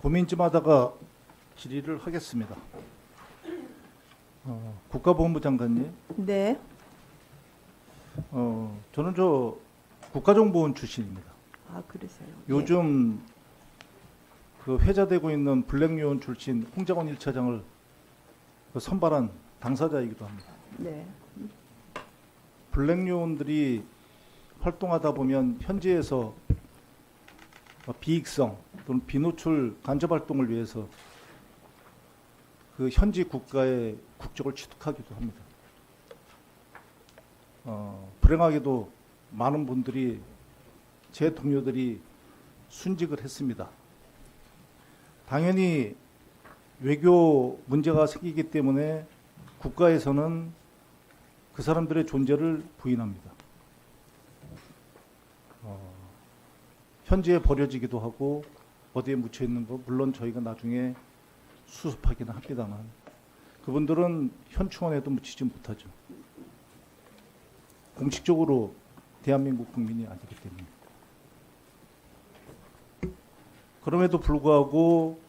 고민 좀 하다가 질의를 하겠습니다. 어, 국가보훈부 장관님, 네. 어, 저는 저 국가정보원 출신입니다. 아, 그러세요. 요즘 그 회자되고 있는 블랙요원 출신 홍장원 1차장을 그 선발한 당사자이기도 합니다. 네. 블랙요원들이 활동하다 보면 현지에서 어, 비익성 또는 비노출 간접 활동을 위해서 그 현지 국가의 국적을 취득하기도 합니다. 어, 불행하게도 많은 분들이 제 동료들이 순직을 했습니다. 당연히 외교 문제가 생기기 때문에 국가에서는 그 사람들의 존재를 부인합니다. 어, 현지에 버려지기도 하고 어디에 묻혀 있는 거 물론 저희가 나중에 수습하기는 합니다만 그분들은 현충원에도 묻히지 못하죠. 공식적으로 대한민국 국민이 아니기 때문에 그럼에도 불구하고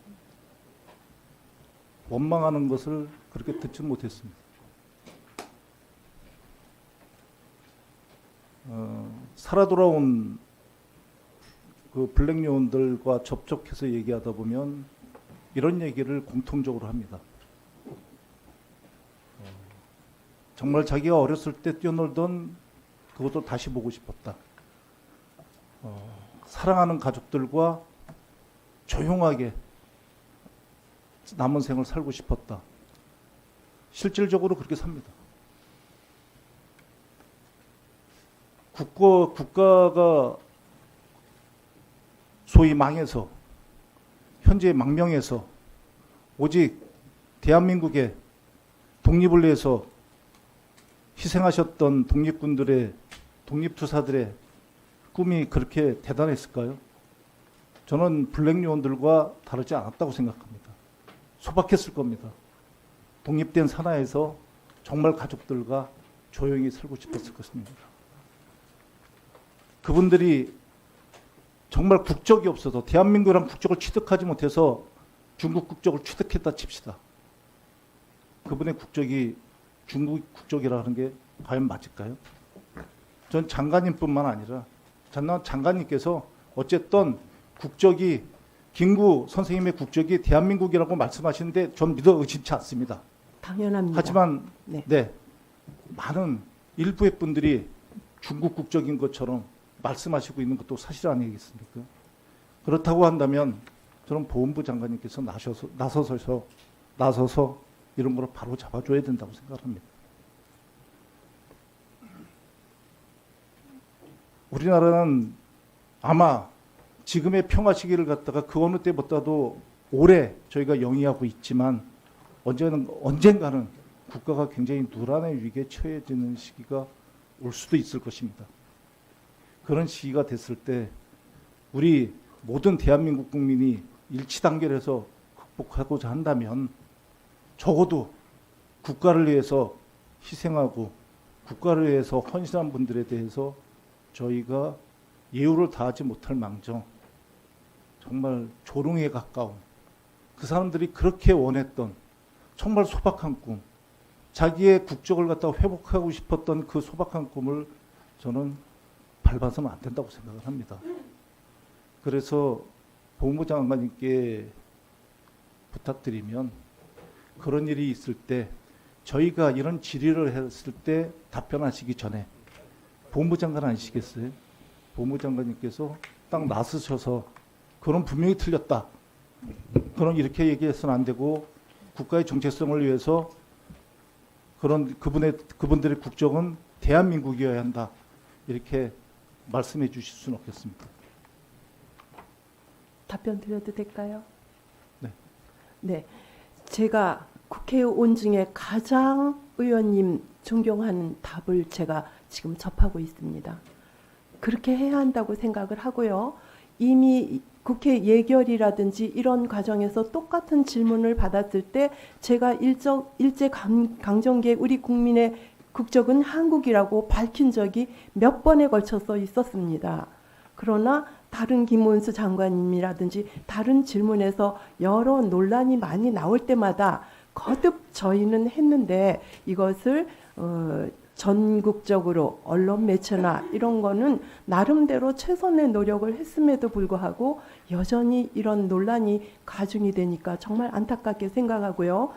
원망하는 것을 그렇게 듣지 못했습니다. 어, 살아 돌아온 그 블랙 요원들과 접촉해서 얘기하다 보면 이런 얘기를 공통적으로 합니다. 어, 정말 자기가 어렸을 때 뛰어놀던 그것도 다시 보고 싶었다. 어, 사랑하는 가족들과 조용하게 남은 생을 살고 싶었다. 실질적으로 그렇게 삽니다. 국가, 국가가 소위 망해서 현재 망명해서 오직 대한민국의 독립을 위해서 희생하셨던 독립군들의 독립투사들의 꿈이 그렇게 대단했을까요? 저는 블랙 요원들과 다르지 않았다고 생각합니다. 소박했을 겁니다. 독립된 산하에서 정말 가족들과 조용히 살고 싶었을 것입니다. 그분들이 정말 국적이 없어서 대한민국이란 국적을 취득하지 못해서 중국 국적을 취득했다 칩시다. 그분의 국적이 중국 국적이라는 게 과연 맞을까요? 전 장관님뿐만 아니라 장관 장관님께서 어쨌든 국적이 김구 선생님의 국적이 대한민국이라고 말씀하시는데 전 믿어 의심치 않습니다. 당연합니다. 하지만 네. 네 많은 일부의 분들이 중국 국적인 것처럼 말씀하시고 있는 것도 사실 아니겠습니까? 그렇다고 한다면 저는 보훈부 장관님께서 나서서 나서서 나서서 이런 거를 바로 잡아줘야 된다고 생각합니다. 우리나라는 아마 지금의 평화 시기를 갖다가 그 어느 때보다도 오래 저희가 영위하고 있지만 언제는 언젠가는 국가가 굉장히 누란의 위기에 처해지는 시기가 올 수도 있을 것입니다. 그런 시기가 됐을 때 우리 모든 대한민국 국민이 일치 단결해서 극복하고자 한다면 적어도 국가를 위해서 희생하고 국가를 위해서 헌신한 분들에 대해서 저희가 예우를 다하지 못할 망정 정말 조롱에 가까운 그 사람들이 그렇게 원했던 정말 소박한 꿈 자기의 국적을 갖다가 회복하고 싶었던 그 소박한 꿈을 저는 밟아서는 안 된다고 생각을 합니다. 그래서 법무부 장관님께 부탁드리면 그런 일이 있을 때 저희가 이런 질의를 했을 때 답변하시기 전에 법무부 장관 아니시겠어요? 법무부 장관님께서 딱 나서셔서 그런 분명히 틀렸다. 그런 이렇게 얘기해서는 안 되고 국가의 정체성을 위해서 그런 그분의 그분들의 국적은 대한민국이어야 한다. 이렇게 말씀해 주실 수는 없겠습니까? 답변 드려도 될까요? 네. 네. 제가 국회의원 중에 가장 의원님 존경하는 답을 제가 지금 접하고 있습니다. 그렇게 해야 한다고 생각을 하고요. 이미 국회 예결이라든지 이런 과정에서 똑같은 질문을 받았을 때 제가 일정 일제 강, 강점기에 우리 국민의 국적은 한국이라고 밝힌 적이 몇 번에 걸쳐서 있었습니다. 그러나 다른 김문수 장관님이라든지 다른 질문에서 여러 논란이 많이 나올 때마다 거듭 저희는 했는데 이것을 어, 전국적으로 언론 매체나 이런 거는 나름대로 최선의 노력을 했음에도 불구하고 여전히 이런 논란이 가중이 되니까 정말 안타깝게 생각하고요.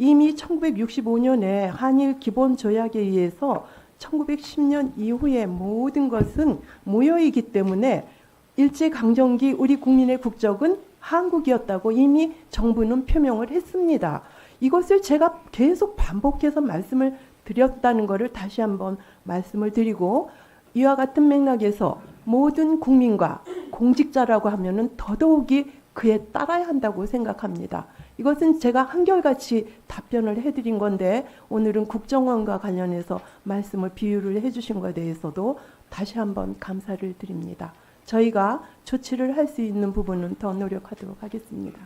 이미 1965년에 한일 기본 조약에 의해서 1910년 이후의 모든 것은 모여이기 때문에 일제 강점기 우리 국민의 국적은 한국이었다고 이미 정부는 표명을 했습니다. 이것을 제가 계속 반복해서 말씀을 드렸다는 것을 다시 한번 말씀을 드리고 이와 같은 맥락에서 모든 국민과 공직자라고 하면은 더더욱이 그에 따라야 한다고 생각합니다. 이것은 제가 한결같이 답변을 해드린 건데 오늘은 국정원과 관련해서 말씀을 비유를 해주신 것에 대해서도 다시 한번 감사를 드립니다. 저희가 조치를 할 수 있는 부분은 더 노력하도록 하겠습니다.